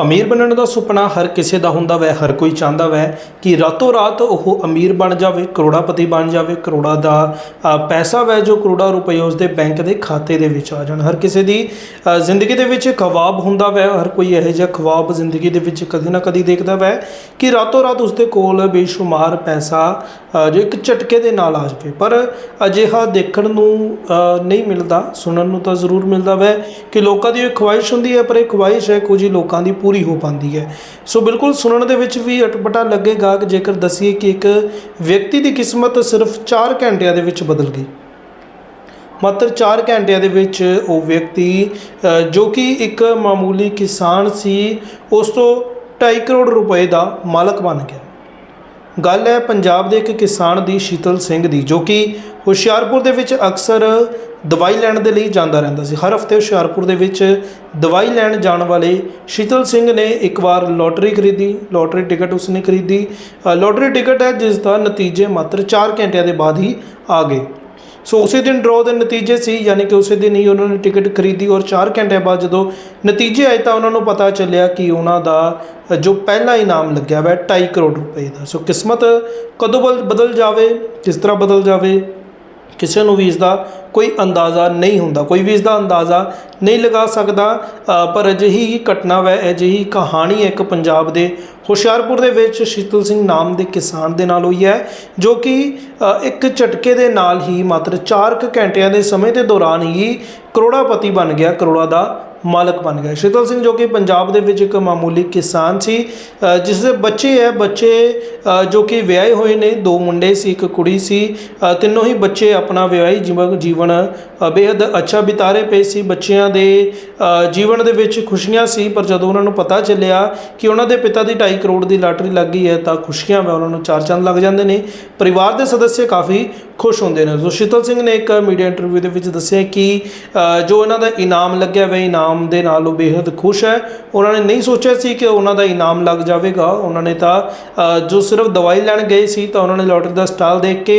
ਅਮੀਰ ਬਣਨ ਦਾ ਸੁਪਨਾ ਹਰ ਕਿਸੇ ਦਾ ਹੁੰਦਾ ਵੈ, ਹਰ ਕੋਈ ਚਾਹੁੰਦਾ ਵੈ ਕਿ ਰਾਤੋਂ ਰਾਤ ਉਹ ਅਮੀਰ ਬਣ ਜਾਵੇ, ਕਰੋੜਾਪਤੀ ਬਣ ਜਾਵੇ, ਕਰੋੜਾਂ ਦਾ ਪੈਸਾ ਵੈ ਜੋ ਕਰੋੜਾਂ ਰੁਪਏ ਉਸਦੇ ਬੈਂਕ ਦੇ ਖਾਤੇ ਦੇ ਵਿੱਚ ਆ ਜਾਣ। ਹਰ ਕਿਸੇ ਦੀ ਜ਼ਿੰਦਗੀ ਦੇ ਵਿੱਚ ਖਵਾਬ ਹੁੰਦਾ ਵੈ, ਹਰ ਕੋਈ ਇਹੋ ਜਿਹਾ ਖਵਾਬ ਜ਼ਿੰਦਗੀ ਦੇ ਵਿੱਚ ਕਦੇ ਨਾ ਕਦੀ ਦੇਖਦਾ ਵੈ ਕਿ ਰਾਤੋਂ ਰਾਤ ਉਸਦੇ ਕੋਲ ਬੇਸ਼ੁਮਾਰ ਪੈਸਾ ਜੋ ਇੱਕ ਝਟਕੇ ਦੇ ਨਾਲ ਆ ਜਾਵੇ। ਪਰ ਅਜਿਹਾ ਦੇਖਣ ਨੂੰ ਨਹੀਂ ਮਿਲਦਾ, ਸੁਣਨ ਨੂੰ ਤਾਂ ਜ਼ਰੂਰ ਮਿਲਦਾ ਵੈ ਕਿ ਲੋਕਾਂ ਦੀ ਇਹ ਖੁਆਇਸ਼ ਹੁੰਦੀ ਹੈ, ਪਰ ਇਹ ਖੁਆਇਸ਼ ਹੈ ਕੁਝ ਹੀ ਲੋਕਾਂ ਦੀ ਪੂਰੀ ਹੋ ਪਾਉਂਦੀ ਹੈ। ਸੋ ਬਿਲਕੁਲ ਸੁਣਨ ਦੇ ਵਿੱਚ ਵੀ ਅਟਪਟਾ ਲੱਗੇਗਾ ਕਿ ਜੇਕਰ ਦਸੀਏ ਕਿ ਇੱਕ ਵਿਅਕਤੀ ਦੀ ਕਿਸਮਤ ਸਿਰਫ 4 ਘੰਟਿਆਂ ਦੇ ਵਿੱਚ ਬਦਲ ਗਈ। ਮਾਤਰ 4 ਘੰਟਿਆਂ ਦੇ ਵਿੱਚ ਉਹ ਵਿਅਕਤੀ ਜੋ ਕਿ ਇੱਕ ਮਾਮੂਲੀ ਕਿਸਾਨ ਸੀ, ਉਸ ਤੋਂ 2.5 ਕਰੋੜ ਰੁਪਏ ਦਾ ਮਾਲਕ ਬਣ ਗਿਆ। ਗੱਲ ਹੈ ਪੰਜਾਬ ਦੇ ਇੱਕ ਕਿਸਾਨ ਦੀ, ਸ਼ੀਤਲ ਸਿੰਘ ਦੀ, ਜੋ ਕਿ ਹੁਸ਼ਿਆਰਪੁਰ ਦੇ ਵਿੱਚ ਅਕਸਰ ਦਵਾਈ ਲੈਣ ਦੇ ਲਈ ਜਾਂਦਾ ਰਹਿੰਦਾ ਸੀ। ਹਰ ਹਫ਼ਤੇ ਹੁਸ਼ਿਆਰਪੁਰ ਦੇ ਵਿੱਚ ਦਵਾਈ ਲੈਣ ਜਾਣ ਵਾਲੇ ਸ਼ੀਤਲ ਸਿੰਘ ਨੇ ਇੱਕ ਵਾਰ ਲੋਟਰੀ ਖਰੀਦੀ। ਲੋਟਰੀ ਟਿਕਟ ਉਸਨੇ ਖਰੀਦੀ। ਲੋਟਰੀ ਟਿਕਟ ਹੈ, ਜਿਸ ਦਾ ਨਤੀਜੇ ਮਾਤਰ 4 ਘੰਟਿਆਂ ਦੇ ਬਾਅਦ ਹੀ ਆ ਗਏ। ਸੋ ਉਸੇ ਦਿਨ ਡਰਾਅ ਦੇ ਨਤੀਜੇ ਸੀ, ਯਾਨੀ ਕਿ ਉਸੇ ਦਿਨ ਹੀ ਉਹਨਾਂ ਨੇ ਟਿਕਟ ਖਰੀਦੀ ਔਰ 4 ਘੰਟਿਆਂ ਬਾਅਦ ਜਦੋਂ ਨਤੀਜੇ ਆਏ ਤਾਂ ਉਹਨਾਂ ਨੂੰ ਪਤਾ ਚੱਲਿਆ ਕਿ ਉਹਨਾਂ ਦਾ ਜੋ ਪਹਿਲਾ ਇਨਾਮ ਲੱਗਿਆ ਹੋਇਆ 2.5 ਕਰੋੜ ਰੁਪਏ ਦਾ। ਸੋ ਕਿਸਮਤ ਕਦੋਂ ਬਲ- ਬਦਲ ਜਾਵੇ, ਕਿਸ ਤਰ੍ਹਾਂ ਬਦਲ ਜਾਵੇ? ਕਿਸੇ ਨੂੰ ਵੀ ਇਸ ਦਾ ਕੋਈ ਅੰਦਾਜ਼ਾ ਨਹੀਂ ਹੁੰਦਾ, ਕੋਈ ਵੀ ਇਸ ਦਾ ਅੰਦਾਜ਼ਾ ਨਹੀਂ ਲਗਾ ਸਕਦਾ। ਪਰ ਅਜਿਹੀ ਹੀ ਘਟਨਾ ਵੈ, ਅਜਿਹੀ ਕਹਾਣੀ ਹੈ ਇੱਕ ਪੰਜਾਬ ਦੇ ਹੁਸ਼ਿਆਰਪੁਰ ਦੇ ਵਿੱਚ ਸ਼ੀਤਲ ਸਿੰਘ ਨਾਮ ਦੇ ਕਿਸਾਨ ਦੇ ਨਾਲ ਹੋਈ ਹੈ, ਜੋ ਕਿ ਇੱਕ ਝਟਕੇ ਦੇ ਨਾਲ ਹੀ ਮਾਤਰ 4 ਕੁ ਘੰਟਿਆਂ ਦੇ ਸਮੇਂ ਦੇ ਦੌਰਾਨ ਹੀ ਕਰੋੜਾਪਤੀ ਬਣ ਗਿਆ, ਕਰੋੜਾਂ ਦਾ ਮਾਲਕ ਬਣ ਗਿਆ। ਸ਼ੀਤਲ ਸਿੰਘ ਜੋ ਕਿ ਪੰਜਾਬ ਦੇ ਵਿੱਚ ਇੱਕ ਮਾਮੂਲੀ ਕਿਸਾਨ ਸੀ ਅ, ਜਿਸ ਦੇ ਬੱਚੇ ਹੈ ਬੱਚੇ ਜੋ ਕਿ ਵਿਆਹੇ ਹੋਏ ਨੇ ਦੋ ਮੁੰਡੇ ਸੀ ਇੱਕ ਕੁੜੀ ਸੀ ਤਿੰਨੋਂ ਹੀ ਬੱਚੇ ਆਪਣਾ ਵਿਆਹੀ ਜੀਵਨ ਜੀਵਨ ਅ, ਬੇहद ਅੱਛਾ ਬਿਤਾਰੇ ਪਏ ਸੀ। ਬੱਚਿਆਂ ਦੇ ਜੀਵਨ ਦੇ ਵਿੱਚ ਖੁਸ਼ੀਆਂ ਸੀ ਪਰ ਜਦੋਂ ਉਹਨਾਂ ਨੂੰ ਪਤਾ ਚੱਲਿਆ ਕਿ ਉਹਨਾਂ ਦੇ ਪਿਤਾ ਦੀ 2.5 ਕਰੋੜ ਦੀ ਲਾਟਰੀ ਲੱਗ ਗਈ ਹੈ ਤਾਂ ਖੁਸ਼ੀਆਂ ਵਾ ਉਹਨਾਂ ਨੂੰ ਚਾਰ ਚੰਦ ਲੱਗ ਜਾਂਦੇ ਨੇ। ਪਰਿਵਾਰ ਦੇ ਸਦੱਸਿਆ ਕਾਫੀ ਖੁਸ਼ ਹੁੰਦੇ ਨੇ। ਸੋ ਸ਼ੀਤਲ ਸਿੰਘ ਨੇ ਇੱਕ ਮੀਡੀਆ ਇੰਟਰਵਿਊ ਦੇ ਵਿੱਚ ਦੱਸਿਆ ਕਿ ਜੋ ਇਹਨਾਂ ਦਾ ਇਨਾਮ ਲੱਗਿਆ ਹੋਇਆ ਇਨਾਮ ਦੇ ਨਾਲ ਉਹ ਬੇहद ਖੁਸ਼ ਹੈ। ਉਹਨਾਂ ਨੇ ਨਹੀਂ ਸੋਚਿਆ ਸੀ ਕਿ ਉਹਨਾਂ ਦਾ ਇਨਾਮ ਲੱਗ ਜਾਵੇਗਾ। ਉਹਨਾਂ ਨੇ ਤਾਂ ਜੋ ਸਿਰਫ ਦਵਾਈ ਲੈਣ ਗਏ ਸੀ, ਤਾਂ ਉਹਨਾਂ ਨੇ ਲੋਟਰੀ ਦਾ ਸਟਾਲ ਦੇਖ ਕੇ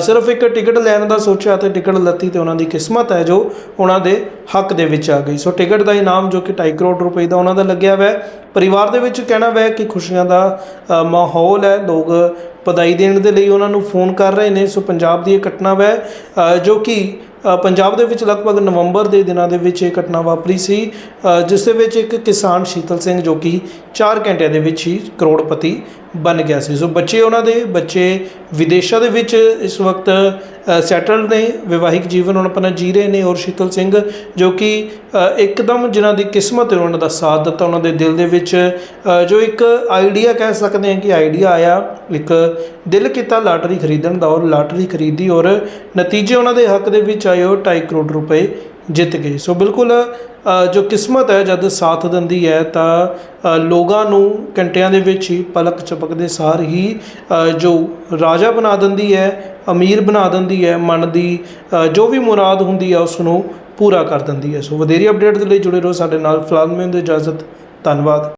ਸਿਰਫ ਇੱਕ ਟਿਕਟ ਲੈਣ ਦਾ ਸੋਚਿਆ ਤੇ ਟਿਕਟ ਲੱਤੀ ਤੇ ਉਹਨਾਂ ਦੀ ਕਿਸਮਤ ਹੈ ਜੋ ਉਹਨਾਂ ਦੇ ਹੱਕ ਦੇ ਵਿੱਚ ਆ ਗਈ। ਸੋ ਟਿਕਟ ਦਾ ਇਨਾਮ ਜੋ ਕਿ 2.5 ਕਰੋੜ ਰੁਪਏ ਦਾ ਉਹਨਾਂ ਦਾ ਲੱਗਿਆ ਹੋਇਆ ਪਰਿਵਾਰ ਦੇ ਵਿੱਚ ਕਹਿਣਾ ਵੈ ਕਿ ਖੁਸ਼ੀਆਂ ਦਾ ਮਾਹੌਲ ਹੈ। ਲੋਕ ਵਧਾਈ ਦੇਣ ਦੇ ਲਈ ਉਹਨਾਂ ਨੂੰ ਫੋਨ ਕਰ ਰਹੇ ਨੇ। ਸੋ ਪੰਜਾਬ ਦੀ ਇਹ ਘਟਨਾ ਵੈ ਜੋ ਕਿ ਪੰਜਾਬ ਦੇ ਵਿੱਚ ਲਗਭਗ ਨਵੰਬਰ ਦੇ ਦਿਨਾਂ ਦੇ ਵਿੱਚ ਇਹ ਘਟਨਾ ਵਾਪਰੀ ਸੀ। ਜਿਸ ਦੇ ਵਿੱਚ ਇੱਕ ਕਿਸਾਨ ਸ਼ੀਤਲ ਸਿੰਘ ਜੋ ਕਿ 4 ਘੰਟਿਆਂ ਦੇ ਵਿੱਚ ਹੀ ਕਰੋੜਪਤੀ ਬਣ ਗਿਆ ਸੀ। ਸੋ ਬੱਚੇ ਉਹਨਾਂ ਦੇ, ਬੱਚੇ ਵਿਦੇਸ਼ਾਂ ਦੇ ਵਿੱਚ ਇਸ ਵਕਤ ਸੈਟਲਡ ਨੇ, ਵਿਵਾਹਿਕ ਜੀਵਨ ਹੁਣ ਆਪਣਾ ਜੀ ਰਹੇ ਨੇ ਔਰ ਸ਼ੀਤਲ ਸਿੰਘ, ਜੋ ਕਿ ਇੱਕਦਮ ਜਿਨ੍ਹਾਂ ਦੀ ਕਿਸਮਤ ਹੈ ਉਹਨਾਂ ਦਾ ਸਾਥ ਦਿੱਤਾ, ਉਹਨਾਂ ਦੇ ਦਿਲ ਦੇ ਵਿੱਚ ਜੋ ਇੱਕ ਆਈਡੀਆ ਕਹਿ ਸਕਦੇ ਹਾਂ ਕਿ ਆਈਡੀਆ ਆਇਆ, ਇੱਕ ਦਿਲ ਕੀਤਾ ਲਾਟਰੀ ਖਰੀਦਣ ਦਾ ਔਰ ਲਾਟਰੀ ਖਰੀਦੀ ਔਰ ਨਤੀਜੇ ਉਹਨਾਂ ਦੇ ਹੱਕ ਦੇ ਵਿੱਚ ਆਏ ਉਹ 2.5 ਕਰੋੜ ਰੁਪਏ ਜਿੱਤ ਗਏ। ਸੋ ਬਿਲਕੁਲ ਜੋ ਕਿਸਮਤ ਹੈ, ਜਦ ਸਾਥ ਦਿੰਦੀ ਹੈ, ਤਾਂ ਲੋਕਾਂ ਨੂੰ ਘੰਟਿਆਂ ਦੇ ਵਿੱਚ ਹੀ ਪਲਕ ਝਪਕਦੇ ਸਾਰ ਹੀ ਜੋ ਰਾਜਾ ਬਣਾ ਦਿੰਦੀ ਹੈ, ਅਮੀਰ ਬਣਾ ਦਿੰਦੀ ਹੈ, ਮਨ ਦੀ ਜੋ ਵੀ ਮੁਰਾਦ ਹੁੰਦੀ ਹੈ, ਉਸ ਨੂੰ ਪੂਰਾ ਕਰ ਦਿੰਦੀ ਹੈ। ਸੋ ਵਧੇਰੀ ਅਪਡੇਟ ਦੇ ਲਈ ਜੁੜੇ ਰਹੋ ਸਾਡੇ ਨਾਲ। ਫਿਲਹਾਲ ਮੈਨੂੰ ਦਿਓ ਇਜਾਜ਼ਤ। ਧੰਨਵਾਦ।